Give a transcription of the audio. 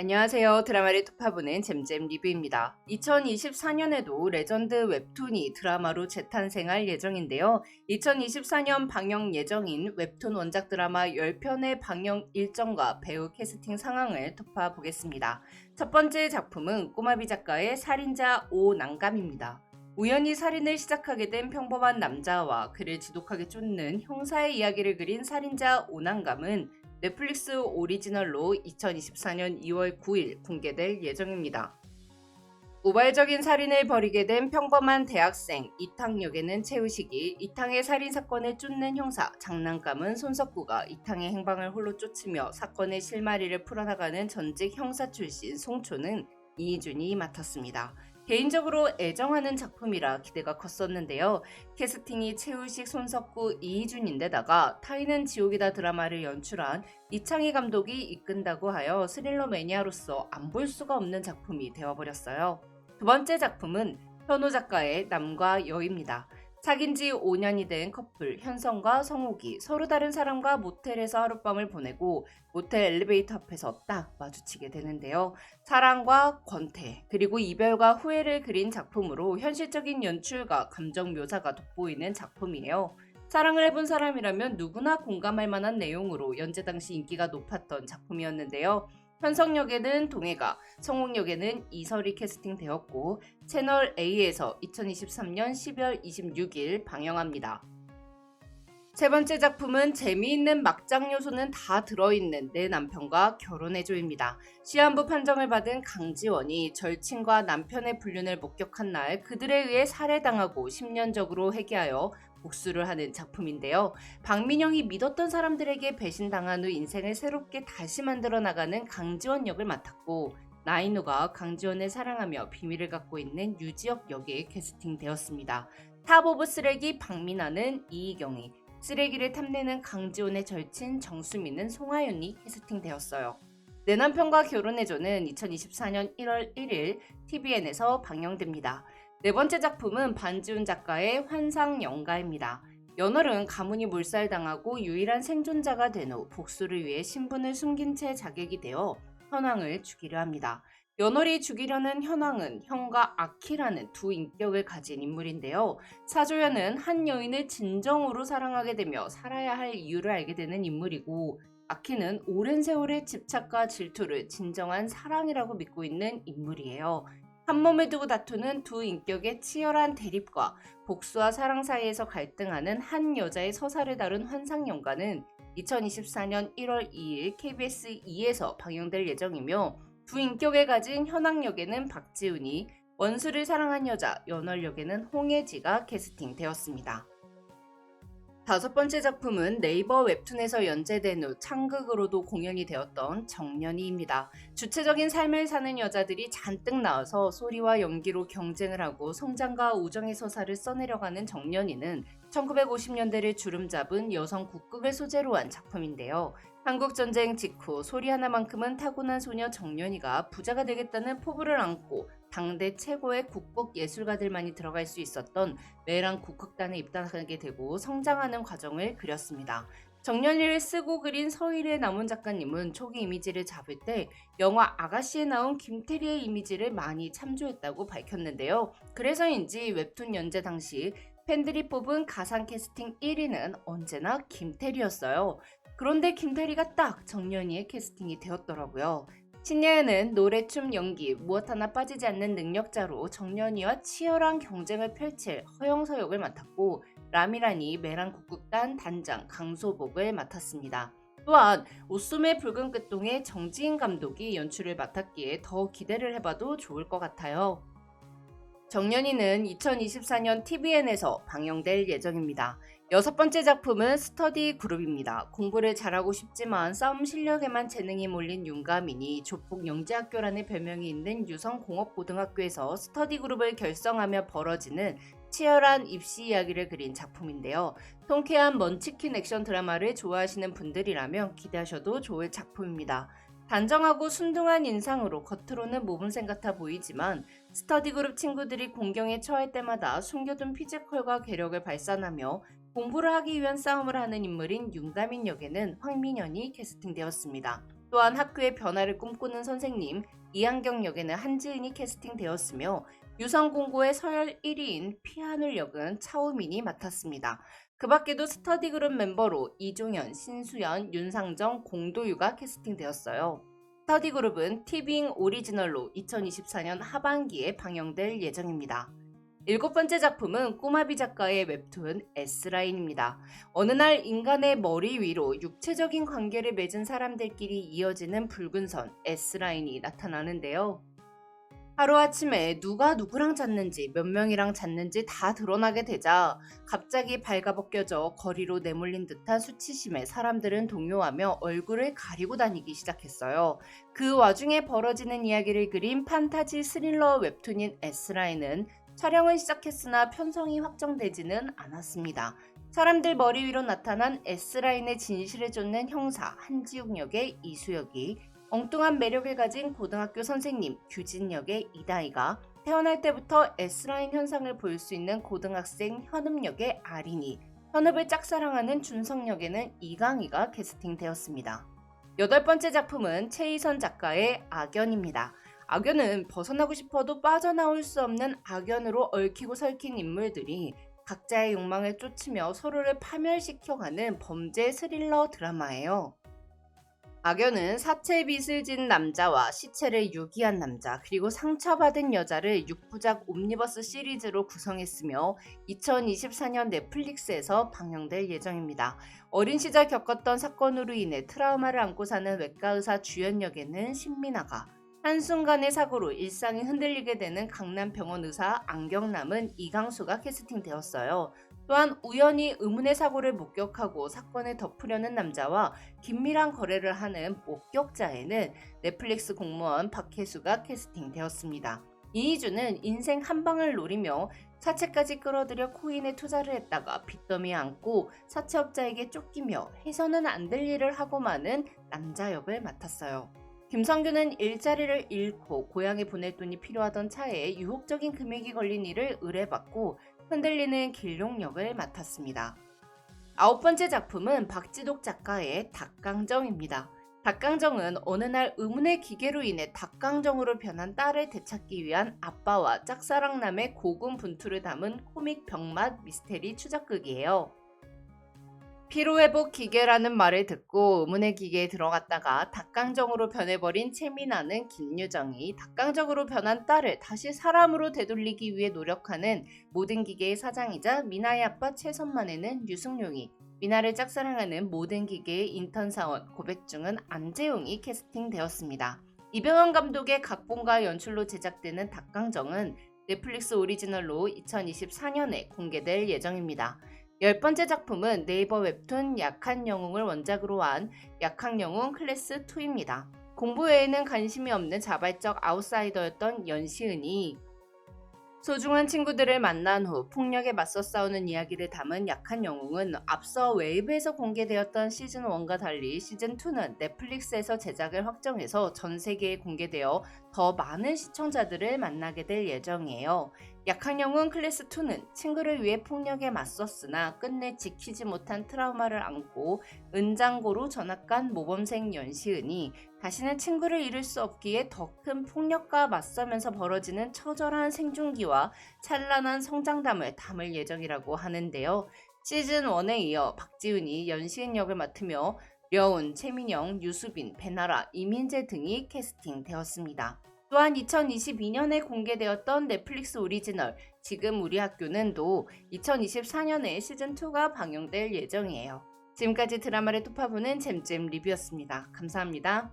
안녕하세요. 드라마를 투파보는 잼잼 리뷰입니다. 2024년에도 레전드 웹툰이 드라마로 재탄생할 예정인데요. 2024년 방영 예정인 웹툰 원작 드라마 10편의 방영 일정과 배우 캐스팅 상황을 투파보겠습니다. 첫 번째 작품은 꼬마비 작가의 살인자 오난감입니다. 우연히 살인을 시작하게 된 평범한 남자와 그를 지독하게 쫓는 형사의 이야기를 그린 살인자 오난감은 넷플릭스 오리지널로 2024년 2월 9일 공개될 예정입니다. 우발적인 살인을 벌이게 된 평범한 대학생 이탕 역에는 최우식이 이탕의 살인 사건을 쫓는 형사 장난감은 손석구가 이탕의 행방을 홀로 쫓으며 사건의 실마리를 풀어나가는 전직 형사 출신 송초는 이희준이 맡았습니다. 개인적으로 애정하는 작품이라 기대가 컸었는데요. 캐스팅이 최우식, 손석구, 이희준인데다가 타이는 지옥이다 드라마를 연출한 이창희 감독이 이끈다고 하여 스릴러 매니아로서 안 볼 수가 없는 작품이 되어버렸어요. 두 번째 작품은 현우 작가의 남과 여입니다. 사귄 지 5년이 된 커플 현성과 성욱이 서로 다른 사람과 모텔에서 하룻밤을 보내고 모텔 엘리베이터 앞에서 딱 마주치게 되는데요. 사랑과 권태 그리고 이별과 후회를 그린 작품으로 현실적인 연출과 감정 묘사가 돋보이는 작품이에요. 사랑을 해본 사람이라면 누구나 공감할 만한 내용으로 연재 당시 인기가 높았던 작품이었는데요. 현성 역에는 동해가, 성욱 역에는 이설이 캐스팅되었고 채널 A에서 2023년 12월 26일 방영합니다. 세 번째 작품은 재미있는 막장 요소는 다 들어있는 내 남편과 결혼해줘입니다. 시한부 판정을 받은 강지원이 절친과 남편의 불륜을 목격한 날 그들에 의해 살해당하고 10년적으로 회개하여 복수를 하는 작품인데요. 박민영이 믿었던 사람들에게 배신당한 후 인생을 새롭게 다시 만들어 나가는 강지원 역을 맡았고 나인우가 강지원을 사랑하며 비밀을 갖고 있는 유지혁 역에 캐스팅되었습니다. 탑 오브 쓰레기 박민아는 이희경이 쓰레기를 탐내는 강지원의 절친 정수민은 송하연이 캐스팅되었어요. 내 남편과 결혼해줘는 2024년 1월 1일 TVN에서 방영됩니다. 네 번째 작품은 반지훈 작가의 환상 영가입니다. 연월은 가문이 몰살당하고 유일한 생존자가 된 후 복수를 위해 신분을 숨긴 채 자객이 되어 현황을 죽이려 합니다. 연월이 죽이려는 현황은 형과 아키라는 두 인격을 가진 인물인데요. 사조연은 한 여인을 진정으로 사랑하게 되며 살아야 할 이유를 알게 되는 인물이고 아키는 오랜 세월의 집착과 질투를 진정한 사랑이라고 믿고 있는 인물이에요. 한 몸을 두고 다투는 두 인격의 치열한 대립과 복수와 사랑 사이에서 갈등하는 한 여자의 서사를 다룬 환상 연가는 2024년 1월 2일 KBS 2에서 방영될 예정이며 두 인격을 가진 현황 역에는 박지훈이 원수를 사랑한 여자 연월 역에는 홍혜지가 캐스팅되었습니다. 다섯 번째 작품은 네이버 웹툰에서 연재된 후 창극으로도 공연이 되었던 정년이입니다. 주체적인 삶을 사는 여자들이 잔뜩 나와서 소리와 연기로 경쟁을 하고 성장과 우정의 서사를 써내려가는 정년이는 1950년대를 주름잡은 여성 국극을 소재로 한 작품인데요. 한국전쟁 직후 소리 하나만큼은 타고난 소녀 정년이가 부자가 되겠다는 포부를 안고 당대 최고의 국곡 예술가들만이 들어갈 수 있었던 매랑 국극단에 입단하게 되고 성장하는 과정을 그렸습니다. 정년이를 쓰고 그린 서일의 남은 작가님은 초기 이미지를 잡을 때 영화 아가씨에 나온 김태리의 이미지를 많이 참조했다고 밝혔는데요. 그래서인지 웹툰 연재 당시 팬들이 뽑은 가상 캐스팅 1위는 언제나 김태리였어요. 그런데 김태리가 딱 정년이의 캐스팅이 되었더라고요. 신예은은 노래, 춤, 연기 무엇 하나 빠지지 않는 능력자로 정년이와 치열한 경쟁을 펼칠 허영서 역을 맡았고 라미란이 메란 국극단 단장 강소복을 맡았습니다. 또한 옷소매 붉은 끝동의 정지인 감독이 연출을 맡았기에 더 기대를 해봐도 좋을 것 같아요. 정년이는 2024년 TVN에서 방영될 예정입니다. 여섯 번째 작품은 스터디 그룹입니다. 공부를 잘하고 싶지만 싸움 실력에만 재능이 몰린 윤가민이 조폭 영재학교라는 별명이 있는 유성공업고등학교에서 스터디 그룹을 결성하며 벌어지는 치열한 입시 이야기를 그린 작품인데요. 통쾌한 먼치킨 액션 드라마를 좋아하시는 분들이라면 기대하셔도 좋을 작품입니다. 단정하고 순둥한 인상으로 겉으로는 모범생 같아 보이지만 스터디 그룹 친구들이 공경에 처할 때마다 숨겨둔 피지컬과 괴력을 발산하며 공부를 하기 위한 싸움을 하는 인물인 윤가민 역에는 황민현이 캐스팅되었습니다. 또한 학교의 변화를 꿈꾸는 선생님 이한경 역에는 한지은이 캐스팅되었으며 유성공고의 서열 1위인 피하늘 역은 차우민이 맡았습니다. 그 밖에도 스터디 그룹 멤버로 이종현, 신수연, 윤상정, 공도유가 캐스팅되었어요. 스터디 그룹은 티빙 오리지널로 2024년 하반기에 방영될 예정입니다. 일곱 번째 작품은 꼬마비 작가의 웹툰 S라인입니다. 어느 날 인간의 머리 위로 육체적인 관계를 맺은 사람들끼리 이어지는 붉은 선 S라인이 나타나는데요. 하루아침에 누가 누구랑 잤는지 몇 명이랑 잤는지 다 드러나게 되자 갑자기 발가벗겨져 거리로 내몰린 듯한 수치심에 사람들은 동요하며 얼굴을 가리고 다니기 시작했어요. 그 와중에 벌어지는 이야기를 그린 판타지 스릴러 웹툰인 S라인은 촬영은 시작했으나 편성이 확정되지는 않았습니다. 사람들 머리 위로 나타난 S라인의 진실을 쫓는 형사 한지욱 역의 이수혁이 엉뚱한 매력을 가진 고등학교 선생님 규진 역의 이다희가 태어날 때부터 S라인 현상을 볼수 있는 고등학생 현읍 역의 아린이 현읍을 짝사랑하는 준성 역에는 이강희가 캐스팅되었습니다. 여덟 번째 작품은 최희선 작가의 악연입니다. 악연은 벗어나고 싶어도 빠져나올 수 없는 악연으로 얽히고 설킨 인물들이 각자의 욕망을 쫓으며 서로를 파멸시켜가는 범죄 스릴러 드라마예요. 악연은 사체 빚을 진 남자와 시체를 유기한 남자 그리고 상처받은 여자를 6부작 옴니버스 시리즈로 구성했으며 2024년 넷플릭스에서 방영될 예정입니다. 어린 시절 겪었던 사건으로 인해 트라우마를 안고 사는 외과 의사 주연 역에는 신민아가 한순간의 사고로 일상이 흔들리게 되는 강남병원 의사 안경남은 이강수가 캐스팅되었어요. 또한 우연히 의문의 사고를 목격하고 사건을 덮으려는 남자와 긴밀한 거래를 하는 목격자에는 넷플릭스 공무원 박혜수가 캐스팅되었습니다. 이희주는 인생 한 방을 노리며 사채까지 끌어들여 코인에 투자를 했다가 빚더미에 안고 사채업자에게 쫓기며 해서는 안 될 일을 하고 마는 남자 역을 맡았어요. 김성규는 일자리를 잃고 고향에 보낼 돈이 필요하던 차에 유혹적인 금액이 걸린 일을 의뢰받고 흔들리는 길룡 역을 맡았습니다. 아홉 번째 작품은 박지독 작가의 닭강정입니다. 닭강정은 어느 날 의문의 기계로 인해 닭강정으로 변한 딸을 되찾기 위한 아빠와 짝사랑남의 고군 분투를 담은 코믹 병맛 미스테리 추적극이에요. 피로회복 기계라는 말을 듣고 의문의 기계에 들어갔다가 닭강정으로 변해버린 채민아는 김유정이 닭강정으로 변한 딸을 다시 사람으로 되돌리기 위해 노력하는 모든 기계의 사장이자 미나의 아빠 최선만에는 유승용이 미나를 짝사랑하는 모든 기계의 인턴 사원 고백중은 안재용이 캐스팅되었습니다. 이병헌 감독의 각본과 연출로 제작되는 닭강정은 넷플릭스 오리지널로 2024년에 공개될 예정입니다. 열 번째 작품은 네이버 웹툰 약한 영웅을 원작으로 한 약한 영웅 클래스 2입니다. 공부 외에는 관심이 없는 자발적 아웃사이더였던 연시은이 소중한 친구들을 만난 후 폭력에 맞서 싸우는 이야기를 담은 약한 영웅은 앞서 웨이브에서 공개되었던 시즌 1과 달리 시즌 2는 넷플릭스에서 제작을 확정해서 전 세계에 공개되어 더 많은 시청자들을 만나게 될 예정이에요. 약한 영웅 클래스 2는 친구를 위해 폭력에 맞섰으나 끝내 지키지 못한 트라우마를 안고 은장고로 전학간 모범생 연시은이 다시는 친구를 잃을 수 없기에 더 큰 폭력과 맞서면서 벌어지는 처절한 생존기와 찬란한 성장담을 담을 예정이라고 하는데요. 시즌 1에 이어 박지훈이 연시은 역을 맡으며 려운, 최민영, 유수빈, 배나라, 이민재 등이 캐스팅되었습니다. 또한 2022년에 공개되었던 넷플릭스 오리지널 지금 우리 학교는도 2024년에 시즌2가 방영될 예정이에요. 지금까지 드라마를 톱파보는 잼잼 리뷰였습니다. 감사합니다.